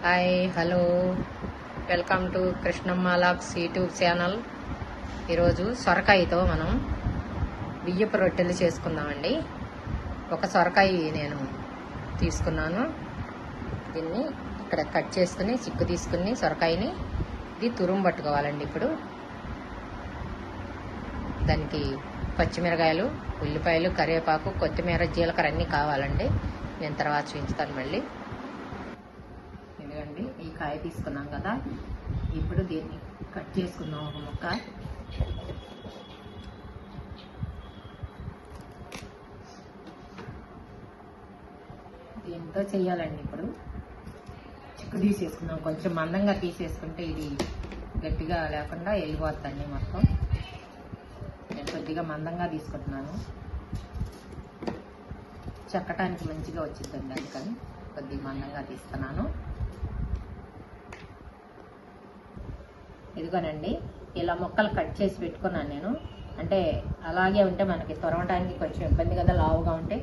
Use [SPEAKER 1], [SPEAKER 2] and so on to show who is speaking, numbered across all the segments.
[SPEAKER 1] Hi hello. Welcome to Krishnamma lakhs YouTube channel. ఈరోజు సొరకాయతో మనం బియ్యపు రొట్టెలు చేసుకుందామండి. ఒక సొరకాయ నేను తీసుకున్నాను. దీన్ని ఇక్కడ కట్ చేసుకుని చిక్కు తీసుకుని సొరకాయని ఇది తురుము పట్టుకోవాలండి ఇప్పుడు. దానికి పచ్చిమిరకాయలు ఉల్లిపాయలు కరివేపాకు కొత్తిమీర జీలకర్ర అన్నీ కావాలండి. నేను తర్వాత చూపించుతాను మళ్ళీ. కాయ తీసుకున్నాం కదా. ఇప్పుడు దీన్ని కట్ చేసుకుందాం ఒక ముక్క. దీంతో చేయాలండి ఇప్పుడు. చిక్కు తీసేసుకుందాం. కొంచెం మందంగా తీసేసుకుంటే ఇది గట్టిగా లేకుండా వెళ్ళిపోతుందండి మొత్తం. నేను కొద్దిగా మందంగా తీసుకుంటున్నాను. చెక్కటానికి మంచిగా వచ్చిందండి అందుకని కొద్దిగా మందంగా తీస్తున్నాను. ఇదిగోనండి ఇలా ముక్కలు కట్ చేసి పెట్టుకున్నాను నేను. అంటే అలాగే ఉంటే మనకి త్వరవడానికి కొంచెం ఇబ్బంది కదా లావుగా ఉంటే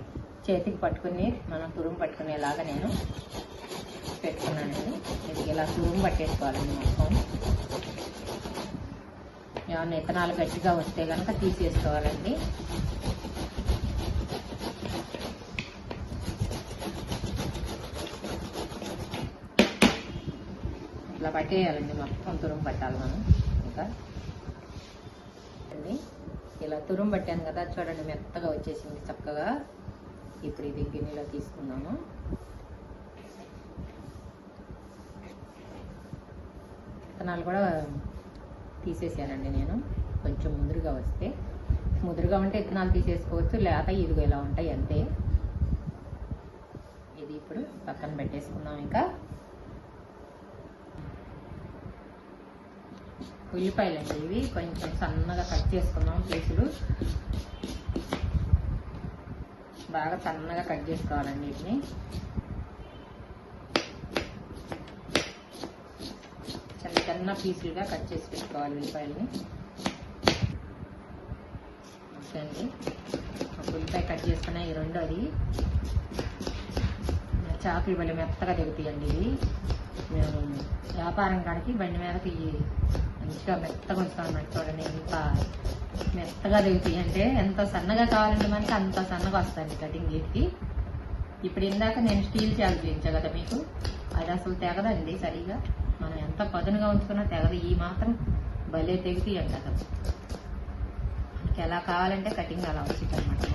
[SPEAKER 1] చేతికి పట్టుకుని మనం తురుము పట్టుకునేలాగా నేను పెట్టుకున్నానండి ఇది ఇలా తురుము పట్టేసుకోవాలండి మొత్తం. ఏమన్నా ఇత్తనాలు గట్టిగా వస్తే కనుక తీసేసుకోవాలండి. ఇట్లా పట్టేయాలండి మొత్తం తురుము పట్టాలి మనం. ఇంకా అండి ఇలా తురుము పట్టాను కదా చూడండి మెత్తగా వచ్చేసింది చక్కగా. ఇప్పుడు ఇది గిన్నెలో తీసుకున్నాము విత్తనాలు కూడా తీసేసానండి నేను. కొంచెం ముదురుగా వస్తే. ముదురుగా ఉంటే విత్తనాలు తీసేసుకోవచ్చు లేక ఇదిగో ఇలా ఉంటాయి అంతే. ఇది ఇప్పుడు పక్కన పెట్టేసుకుందాం ఇంకా. ఉల్లిపాయలండి ఇవి. కొంచెం సన్నగా కట్ చేసుకున్నాం పీసులు బాగా సన్నగా కట్ చేసుకోవాలండి వీటిని. చిన్న చిన్న పీసులుగా కట్ చేసి పెట్టుకోవాలి ఉల్లిపాయలని. ఓకే అండి. ఒక ఉల్లిపాయ కట్ చేసుకున్న ఈ రెండోది చాకులు బండి మెత్తగా దిగుతాయండి ఇవి. మేము వ్యాపారం కాడికి బండి మీదకి మంచిగా మెత్తగా ఉంచుతాం చూడండి ఎంత మెత్తగా దిగుతాయి అంటే ఎంత సన్నగా కావాలంటే మనకి అంత సన్నగా వస్తుంది కటింగ్ వీటికి ఇప్పుడు ఇందాక నేను స్టీల్ చేయాలి చూపించా కదా మీకు? అది అసలు తెగదండి సరిగా. మనం ఎంత పదునుగా ఉంచుకున్నా తెగదు. ఈ మాత్రం భలే తెగుతాయి అంట అసలు. మనకి ఎలా కావాలంటే కటింగ్ అలా వచ్చింది అనమాట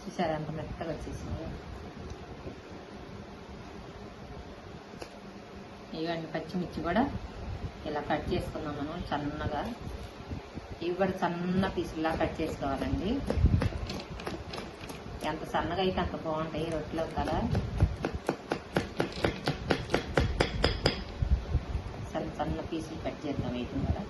[SPEAKER 1] చూసారా అంత మెత్తగా వచ్చేసింది? ఇవ్వండి పచ్చిమిర్చి కూడా ఇలా కట్ చేసుకుందాం మనం సన్నగా. ఇవి కూడా సన్న పీసులా కట్ చేసుకోవాలండి. ఎంత సన్నగా అయితే అంత బాగుంటాయి రొట్టెలో కదా సన్న సన్న పీసులు కట్ చేద్దాం వీటిని కూడా.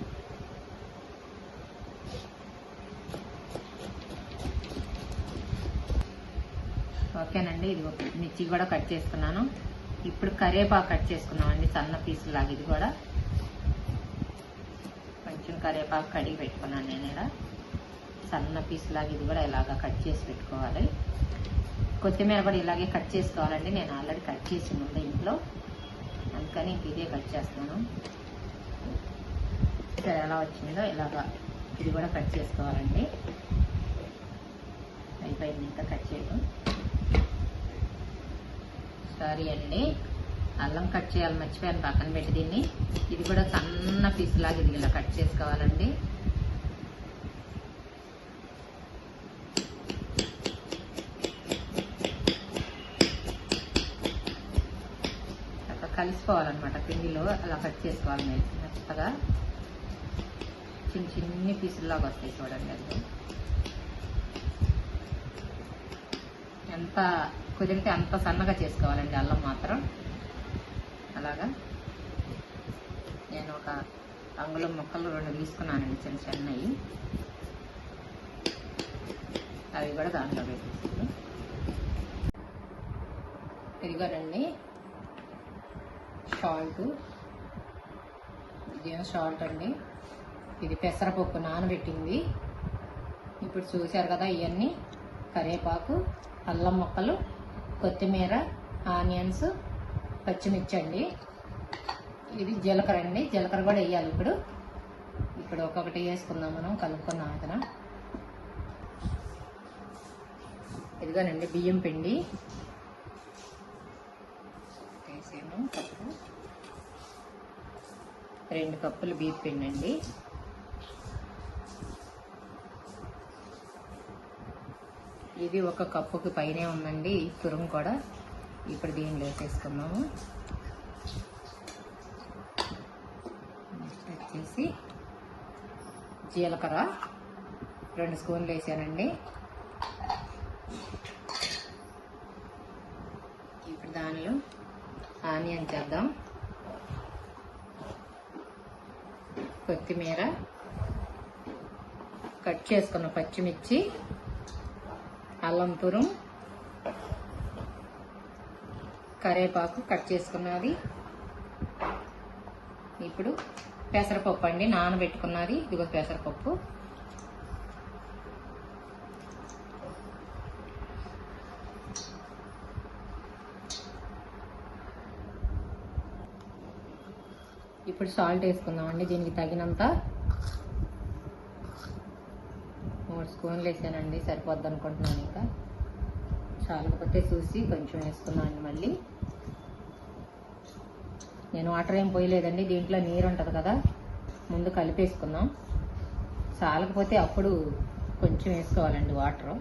[SPEAKER 1] ఓకేనండి ఇది మిర్చి కూడా కట్ చేసుకున్నాను. ఇప్పుడు కరేపాకు కట్ చేసుకున్నామండి సన్న పీసులు లాగా ఇది కూడా. కొంచెం కరేపాకు కడిగి పెట్టుకున్నాను నేను ఇక్కడ సన్న పీస్ లాగా ఇది కూడా ఇలాగా కట్ చేసి పెట్టుకోవాలి. కొత్తిమీర కూడా ఇలాగే కట్ చేసుకోవాలండి. నేను ఆల్రెడీ కట్ చేసి ఉంది ఇంట్లో. అందుకని ఇంక ఇదే కట్ చేస్తున్నాను. ఇక్కడ ఎలా వచ్చిందో ఇలాగా ఇది కూడా కట్ చేసుకోవాలండి. అయిపోయింది ఇంకా కట్ చేయడం. సారీ అండి. అల్లం కట్ చేయాలి మర్చిపోయాను పక్కన పెట్టి దీన్ని. ఇది కూడా సన్న పీస్ లాగా ఇది ఇలా కట్ చేసుకోవాలండి. కలిసిపోవాలన్నమాట పిండిలో అలా కట్ చేసుకోవాలి మెత్తగా. చిన్న చిన్ని పీసుల్లాగా వస్తాయి చూడండి అది ఎంత కుదిరితే అంత సన్నగా చేసుకోవాలండి అల్లం మాత్రం. అలాగా? నేను ఒక అంగుళం ముక్కలు రెండు తీసుకున్నానండి చిన్న చిన్నవి. అవి కూడా దాంట్లో పెట్టేస్తాను ఇదిగోనండి సాల్ట్. ఇదేం సాల్ట్ అండి? ఇది పెసరపప్పు నానబెట్టింది. ఇప్పుడు చూశారు కదా ఇవన్నీ కరివేపాకు అల్లం ముక్కలు కొత్తిమీర ఆనియన్స్ పచ్చిమిర్చి అండి ఇది జీలకర్ర అండి. జీలకర్ర కూడా వేయాలి ఇప్పుడు. ఇప్పుడు ఒక్కొక్కటి వేసుకుందాం మనం కలుపుకున్నాం అతను ఇదిగోనండి బియ్యం పిండి. వేసాను కప్పు రెండు కప్పులు బియ్యం పిండి అండి ఇది ఒక కప్పుకి పైనే ఉందండి. తురుము కూడా ఇప్పుడు దీనిలో వేసేసుకున్నాము నెక్స్ట్ వచ్చేసి జీలకర్ర రెండు స్పూన్లు వేసానండి. ఇప్పుడు దానిలో ఆనియన్ చేద్దాం. కొత్తిమీర కట్ చేసుకున్న పచ్చిమిర్చి అల్లంపురం కరేపాకు కట్ చేసుకున్నది. ఇప్పుడు పెసరపప్పు అండి నానబెట్టుకున్నది. ఇదిగో పెసరపప్పు. ఇప్పుడు సాల్ట్ వేసుకుందామండి దీనికి తగినంత స్పూన్లు వేసానండి సరిపోద్ది అనుకుంటున్నాను ఇంకా. చాలకపోతే చూసి కొంచెం వేసుకున్నాను మళ్ళీ. నేను వాటర్ ఏం పోయలేదండి దీంట్లో నీరు ఉంటుంది కదా ముందు కలిపేసుకుందాం. చాలకపోతే అప్పుడు కొంచెం వేసుకోవాలండి వాటర్.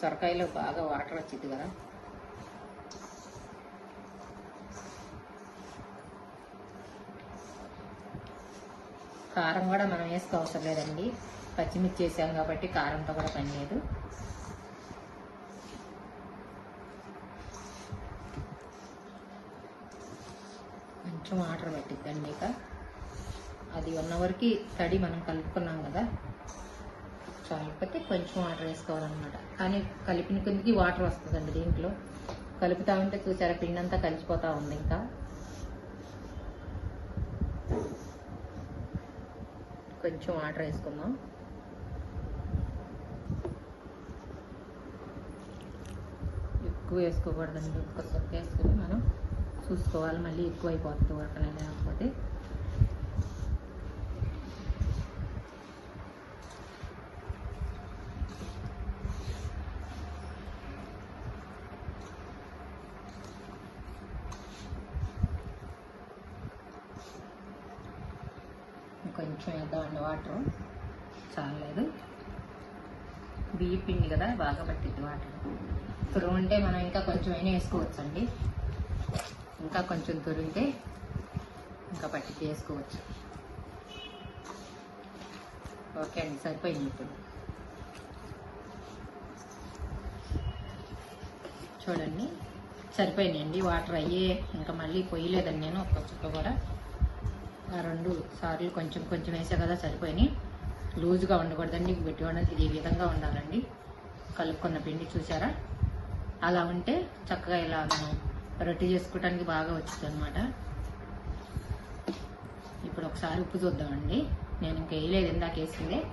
[SPEAKER 1] సొరకాయలో బాగా వాటర్ వచ్చింది కదా. కారం కూడా మనం వేసుకోవసరం లేదండి. పచ్చిమిర్చి వేసాం కాబట్టి కారంతో కూడా పని లేదు. కొంచెం వాటర్ పెట్టిద్దండి ఇక. అది వన్ అవర్కి తడి మనం కలుపుకున్నాం కదా. చాలకపోతే కొంచెం వాటర్ వేసుకోవాలన్నమాట. కానీ కలిపిన కిందకి వాటర్ వస్తుందండి దీంట్లో. కలుపుతా ఉంటే చూసారా పిండి అంతా కలిసిపోతూ ఉంది ఇంకా. కొంచెం వాటర్ వేసుకుందాం. ఎక్కువ వేసుకోకూడదండి. ఒక్క సొక్క వేసుకుని మనం చూసుకోవాలి. మళ్ళీ ఎక్కువ అయిపోతుంది ఉడకనే లేకపోతే. కొంచెం వేద్దామండి వాటర్ చాలేదు బియ్య పిండి కదా బాగా పట్టింది వాటర్. తురుము ఉంటే మనం ఇంకా కొంచెం అయినా వేసుకోవచ్చండి. ఇంకా కొంచెం తురిగితే ఇంకా పట్టి వేసుకోవచ్చు. ఓకే అండి సరిపోయింది ఇప్పుడు. చూడండి సరిపోయినాయండి. వాటర్ అయ్యే ఇంకా మళ్ళీ పోయలేదండి నేను ఒక్క చుక్క కూడా. ఆ రెండు సార్లు కొంచెం కొంచెం వేసా కదా సరిపోయినాయి. లూజ్గా ఉండకూడదండి గట్టి ఉండదు ఈ విధంగా ఉండాలండి. కలుపుకున్న పిండి చూసారా? అలా ఉంటే చక్కగా ఇలా మనం రొట్టె చేసుకోవడానికి బాగా వచ్చింది అనమాట ఇప్పుడు ఒకసారి ఉప్పు చూద్దామండి. నేను ఇంకా వేయలేదు ఇందాక వేసిందే.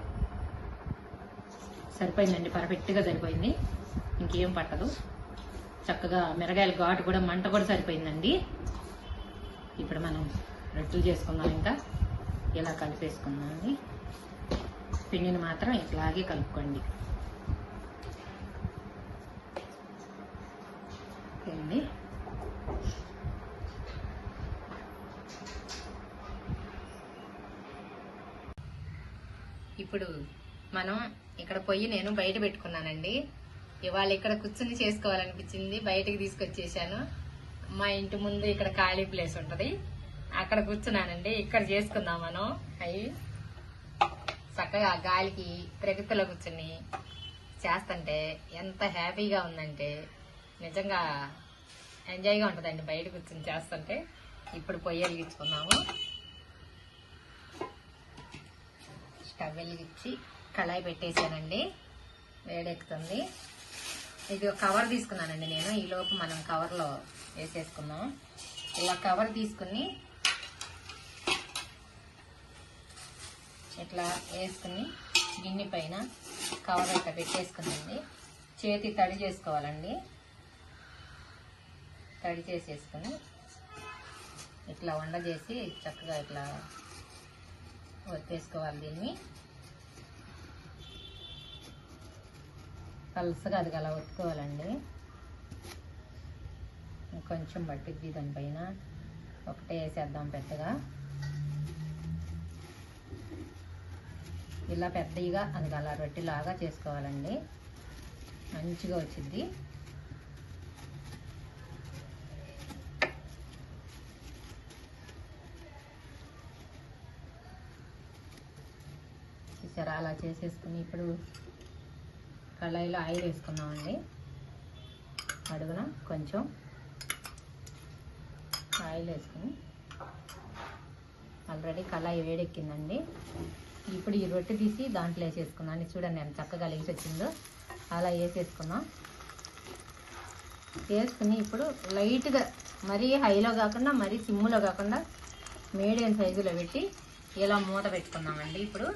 [SPEAKER 1] సరిపోయిందండి పర్ఫెక్ట్గా సరిపోయింది. ఇంకేం పట్టదు. చక్కగా మిరగాయల ఘాటు కూడా మంట కూడా సరిపోయిందండి. ఇప్పుడు మనం రొట్టెలు చేసుకుందాం ఇంకా. ఇలా కలిపేసుకుందామండి. పిండిని మాత్రం ఇట్లాగే కలుపుకోండి. ఇప్పుడు మనం ఇక్కడ పొయ్యి నేను బయట పెట్టుకున్నానండి. ఇవాళ ఇక్కడ కూర్చుని చేసుకోవాలనిపించింది బయటకు తీసుకొచ్చేసాను. మా ఇంటి ముందు ఇక్కడ ఖాళీ ప్లేస్ ఉంటుంది. అక్కడ కూర్చున్నానండి. ఇక్కడ చేసుకుందాం మనం. అవి చక్కగా గాలికి ప్రగతిలో కూర్చుని చేస్తుంటే ఎంత హ్యాపీగా ఉందంటే నిజంగా ఎంజాయ్గా ఉంటుందండి బయట కూర్చుని చేస్తుంటే. ఇప్పుడు పొయ్యి వెలిగించుకున్నాము. స్టవ్ వెలిగించి కళాయి పెట్టేశానండి. వేడెక్కుతుంది. ఇది ఒక కవర్ తీసుకున్నానండి నేను. ఈ లోపు మనం కవర్లో వేసేసుకున్నాం ఇలా కవర్ తీసుకుని ఇట్లా వేసుకుని గిన్నె పైన కవర్ ఇట్లా పెట్టేసుకుందండి చేతి తడి చేసుకోవాలండి. తడి చేసేసుకుని ఇట్లా వండ చేసి చక్కగా ఇట్లా వత్తేసుకోవాలి దీన్ని. పలుసగా అది అలా ఒత్తుకోవాలండి. కొంచెం పట్టిద్ది దానిపైన. ఒకటే వేసేద్దాం పెద్దగా. ఇలా పెద్దగా అది అలా రొట్టెలాగా చేసుకోవాలండి. మంచిగా వచ్చింది చూసారా? అలా చేసేసుకుని ఇప్పుడు కళాయిలో ఆయిల్ వేసుకున్నామండి అడుగున కొంచెం ఆయిల్ వేసుకుని ఆల్రెడీ కళాయి వేడెక్కిందండి. ఇప్పుడు ఈ రొట్టె తీసి దాంట్లో వేసేసుకున్నాను. చూడండి నేను చక్కగా లేచి వచ్చిందో. అలా వేసేసుకున్నాం. వేసుకుని ఇప్పుడు లైట్గా మరీ హైలో కాకుండా మరీ సిమ్ములో కాకుండా మీడియం సైజులో పెట్టి ఇలా మూత పెట్టుకుందామండి ఇప్పుడు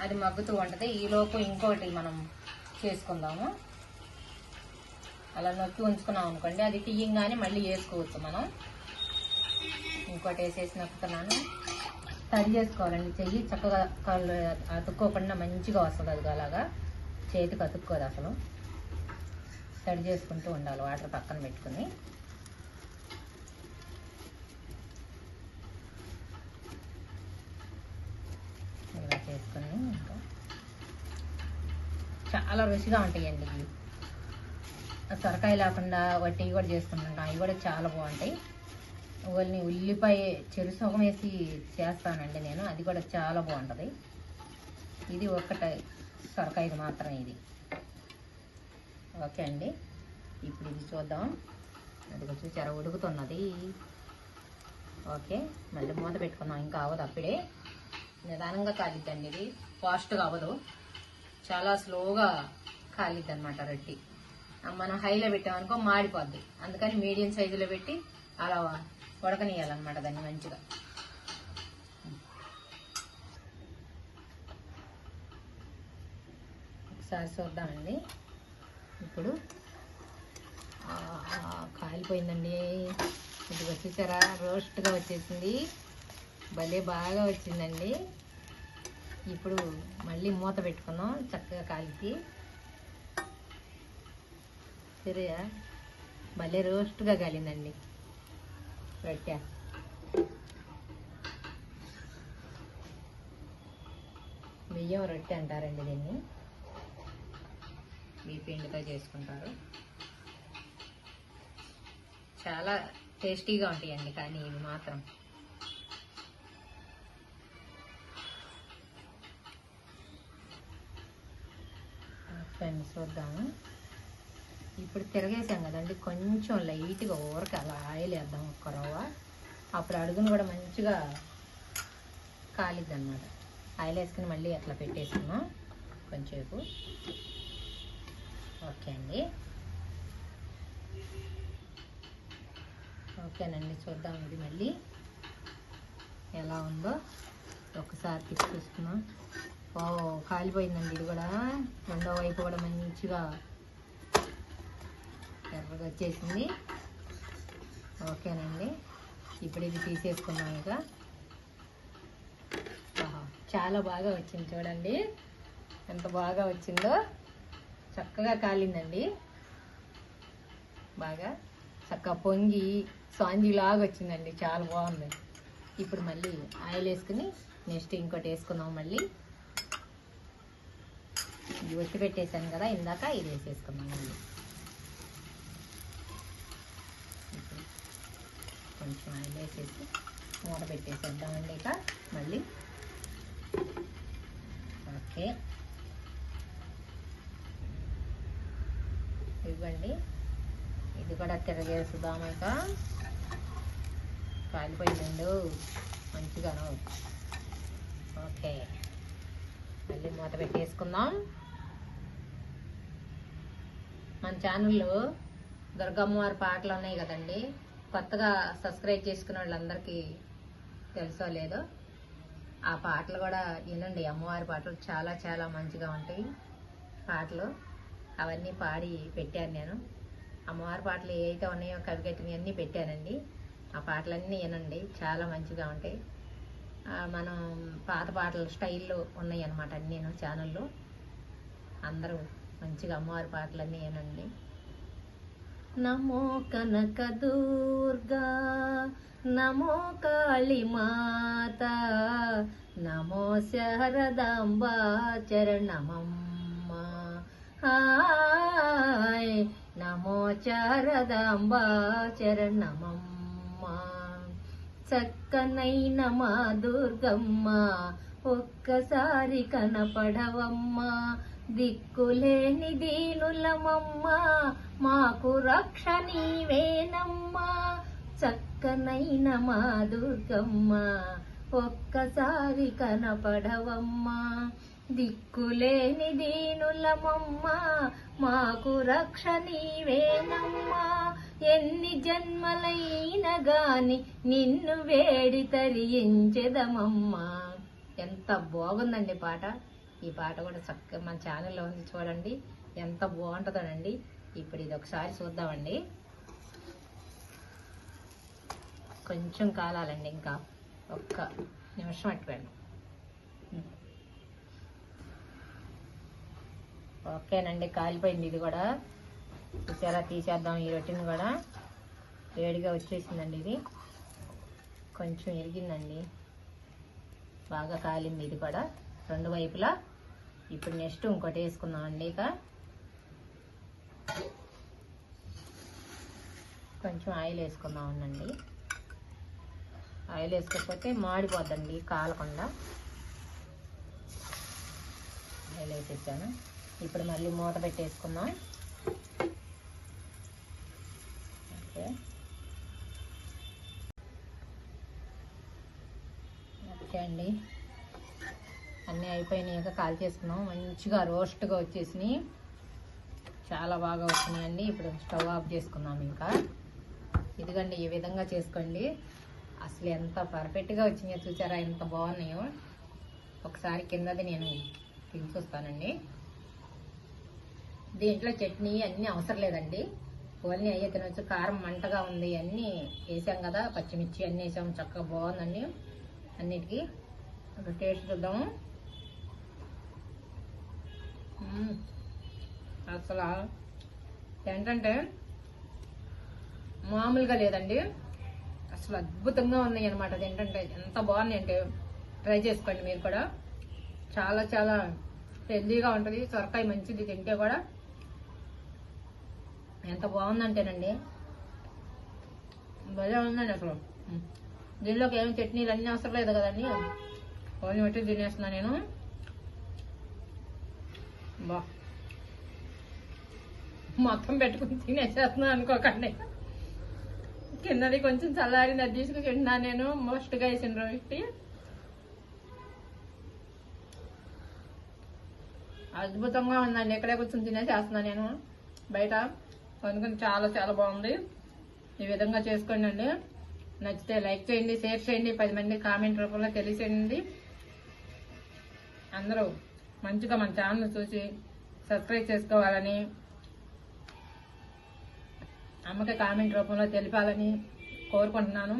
[SPEAKER 1] అది మగ్గుతూ ఉంటుంది. ఈలోపు ఇంకొకటి మనం చేసుకుందాము. అలా నొక్కి ఉంచుకున్నాం అనుకోండి. అది తీయంగానే మళ్ళీ వేసుకోవచ్చు మనం. ఇంకోటి వేసేసి నొక్కుతున్నాను తడి చేసుకోవాలండి. చెయ్యి చక్కగా కళ్ళు అతుక్కోకుండా మంచిగా వస్తుంది అది అలాగా. చేతికి అతుక్కోదు అసలు. తడి చేసుకుంటూ ఉండాలి వాటర్ పక్కన పెట్టుకుని. ఇలా చేసుకుని ఇంకా. చాలా రుచిగా ఉంటాయండి ఇవి. సొరకాయ లేకుండా వట్టి కూడా చేసుకుంటుంటాం అవి కూడా చాలా బాగుంటాయి. వాళ్ళని ఉల్లిపాయ చెరు సగం వేసి చేస్తానండి నేను. అది కూడా చాలా బాగుంటుంది. ఇది ఒక్కట సొరకాయది మాత్రమే ఇది. ఓకే అండి. ఇప్పుడు ఇది చూద్దాం. అది చూసారా ఉడుకుతున్నది. ఓకే మళ్ళీ మూత పెట్టుకున్నాం ఇంకా అవ్వదు అప్పుడే. నిదానంగా కాలిద్దండి ఇది. ఫాస్ట్గా అవ్వదు. చాలా స్లోగా కాలిద్ది అనమాట రొట్టి. మనం హైలో పెట్టామనుకో మాడిపోద్ది. అందుకని మీడియం సైజులో పెట్టి అలా ఉడకనియాలన్నమాట దాన్ని మంచిగా. ఒకసారి చూద్దామండి. ఇప్పుడు కాలిపోయిందండి. ఇది వచ్చేసారా రోస్ట్గా వచ్చేసింది. భలే బాగా వచ్చిందండి. ఇప్పుడు మళ్ళీ మూత పెట్టుకున్నాం చక్కగా కాలికి. సరేయా? భలే రోస్ట్గా కాలిందండి. రొట్టె బియ్యం రొట్టె అంటారండి దీన్ని. ఈ పిండితో చేసుకుంటారు. చాలా టేస్టీగా ఉంటాయండి కానీ ఇవి మాత్రం. ఫ్రెండ్స్ చూద్దాము. ఇప్పుడు తిరగేసాం కదండి కొంచెం లైట్గా ఊరక అలా ఆయిల్ వేద్దాం ఒక్క రవ్వ. అప్పుడు అడుగును కూడా మంచిగా కాలిద్ది అనమాట ఆయిల్ వేసుకుని మళ్ళీ అట్లా పెట్టేసుకున్నాం. కొంచెంసేపు. ఓకే అండి. ఓకేనండి చూద్దాం ఇది మళ్ళీ ఎలా ఉందో. ఒకసారి తిప్పి చూసుకున్నాం ఓ కాలిపోయిందండి ఇది కూడా. రెండో వైపు కూడా మంచిగా ఎర్రగా వచ్చేసింది. ఓకేనండి. ఇప్పుడు ఇది తీసేసుకున్నాం ఇక. ఆహా, చాలా బాగా వచ్చింది చూడండి. ఎంత బాగా వచ్చిందో. చక్కగా కాలిందండి. బాగా చక్కగా పొంగి స్పాంజీ లాగా వచ్చిందండి. చాలా బాగుంది. ఇప్పుడు మళ్ళీ ఆయిల్ వేసుకుని నెక్స్ట్ ఇంకోటి వేసుకున్నాం మళ్ళీ. ఇది ఒత్తి పెట్టేశాను కదా ఇందాక ఇది వేసేసుకున్నాం మళ్ళీ కొంచెం ఆయిల్ వేసేసి మూత పెట్టేసేద్దామండి ఇక మళ్ళీ. ఓకే. ఇవ్వండి. ఇది కూడా తిరగేసుదాం ఇక. కాలిపోయిందండు. మంచిగాను. ఓకే. మళ్ళీ మూత పెట్టేసుకుందాం. మన ఛానల్లో దుర్గమ్మవారి పాటలు ఉన్నాయి కదండి. కొత్తగా సబ్స్క్రైబ్ చేసుకున్న వాళ్ళందరికీ తెలుసో లేదో ఆ పాటలు కూడా వినండి. అమ్మవారి పాటలు చాలా చాలా మంచిగా ఉంటాయి. పాటలు అవన్నీ పాడి పెట్టాను నేను. అమ్మవారి పాటలు ఏవైతే ఉన్నాయో కవిగట్టినవి అన్నీ పెట్టానండి. ఆ పాటలన్నీ వినండి. చాలా మంచిగా ఉంటాయి. మనం పాత పాటలు స్టైల్లో ఉన్నాయి అన్నమాట అన్నీ ఛానల్లో. అందరూ మంచిగా అమ్మవారి పాటలన్నీ వినండి. నమో కనక దుర్గా నమో కాళీమాత నమో శారదాంబా చరణమమ్మ హాయ్ నమో శారదాంబా చరణమమ్మ చక్కనైన మా దుర్గమ్మ ఒక్కసారి కనపడవమ్మ దిక్కులేని దీనులమమ్మ మాకు రక్ష నీవేనమ్మా చక్కనైన మా దుర్గమ్మ ఒక్కసారి కనపడవమ్మా. దిక్కులేని దీనులమమ్మ మాకు రక్ష నీవేనమ్మా ఎన్ని జన్మలైన గాని నిన్ను వేడి తరించెదమమ్మా ఎంత బాగుందండి పాట. ఈ పాట కూడా చక్కగా మన ఛానల్లో ఉంది చూడండి. ఎంత బాగుంటుందోనండి ఇప్పుడు ఇది ఒకసారి చూద్దామండి. కొంచెం కాలాలండి ఇంకా. ఒక్క నిమిషం అట్టుకోండి ఓకేనండి కాలిపోయింది ఇది కూడా. చూసారా తీసేద్దాం ఈ రొట్టెని కూడా. వేడిగా వచ్చేసిందండి ఇది. కొంచెం ఎరిగిందండి బాగా కాలింది ఇది కూడా. రెండు వైపులా. ఇప్పుడు నెక్స్ట్ ఇంకోటి వేసుకుందామండి ఇక. కొంచెం ఆయిల్ వేసుకుందాం ఉండండి ఆయిల్ వేసుకోకపోతే మాడిపోద్దండి కాలకుండా. ఆయిల్ వేసేసాను. ఇప్పుడు మళ్ళీ మూత పెట్టేసుకుందాం. ఓకే. ఓకే అండి. అన్నీ అయిపోయినాక కాల్ చేసుకున్నాం మంచిగా రోస్ట్గా వచ్చేసినాయి. చాలా బాగా వచ్చినాయండి ఇప్పుడు స్టవ్ ఆఫ్ చేసుకున్నాం ఇంకా. ఇదిగండి ఈ విధంగా చేసుకోండి. అసలు ఎంత పర్ఫెక్ట్గా వచ్చినాయో చూసారా? ఎంత బాగున్నాయో. ఒకసారి కిందది నేను తినిచొస్తానండి దీంట్లో చట్నీ అన్నీ అవసరం లేదండి. ఓన్లీ అయ్యే తినొచ్చు. కారం మంటగా ఉంది. అన్నీ వేసాం కదా పచ్చిమిర్చి అన్నీ వేసాం. చక్కగా బాగుందండి. అన్నిటికీ ఒక టేస్ట్ చూద్దాము. అసలు ఏంటంటే మామూలుగా లేదండి. అసలు అద్భుతంగా ఉన్నాయి అనమాట ఏంటంటే ఎంత బాగున్నాయి అంటే ట్రై చేసుకోండి మీరు కూడా. చాలా చాలా హెల్దీగా ఉంటుంది. సొరకాయ మంచిది తింటే కూడా ఎంత బాగుందంటేనండి. భలే ఉందండి అసలు. దీనిలోకి ఏమి చట్నీలు అన్నీ అవసరం లేదు కదండి. ఓన్లీ పెట్టి తినేస్తున్నా నేను. బా. మొత్తం పెట్టుకుని తినేసేస్తున్నా అనుకోకండి. కిందది కొంచెం చల్లారిన తీసుకుని తింటున్నా నేను. మోస్ట్గా వేసిన రోటి అద్భుతంగా ఉందండి. ఇక్కడే కూర్చొని తినేసేస్తున్నా నేను. బయట కొనుక్కుని చాలా చాలా బాగుంది. ఈ విధంగా చేసుకోండి అండి. నచ్చితే లైక్ చేయండి షేర్ చేయండి పది మంది కామెంట్ రూపంలో తెలియచేయండి. అందరూ మంచిగా మన ఛానల్ చూసి సబ్స్క్రైబ్ చేసుకోవాలని అమ్మకి కామెంట్ రూపంలో తెలిపాలని కోరుకుంటున్నాను.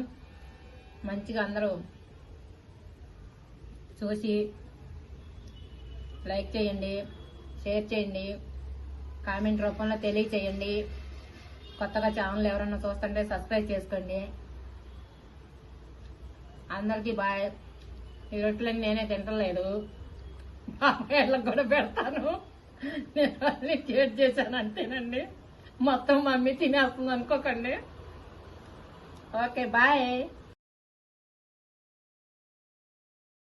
[SPEAKER 1] మంచిగా అందరూ చూసి లైక్ చేయండి షేర్ చేయండి కామెంట్ రూపంలో తెలియచేయండి. కొత్తగా ఛానల్ ఎవరైనా చూస్తుంటే సబ్స్క్రైబ్ చేసుకోండి. అందరికీ బాయ్. ఈ రొట్టెలన్నీ నేనే తింటలేదు. మా అమ్మాయిలకు కూడా పెడతాను. నేను అన్ని షేర్ చేశాను అంతేనండి. మొత్తం మమ్మీ తినేస్తుంది అనుకోకండి. Okay bye.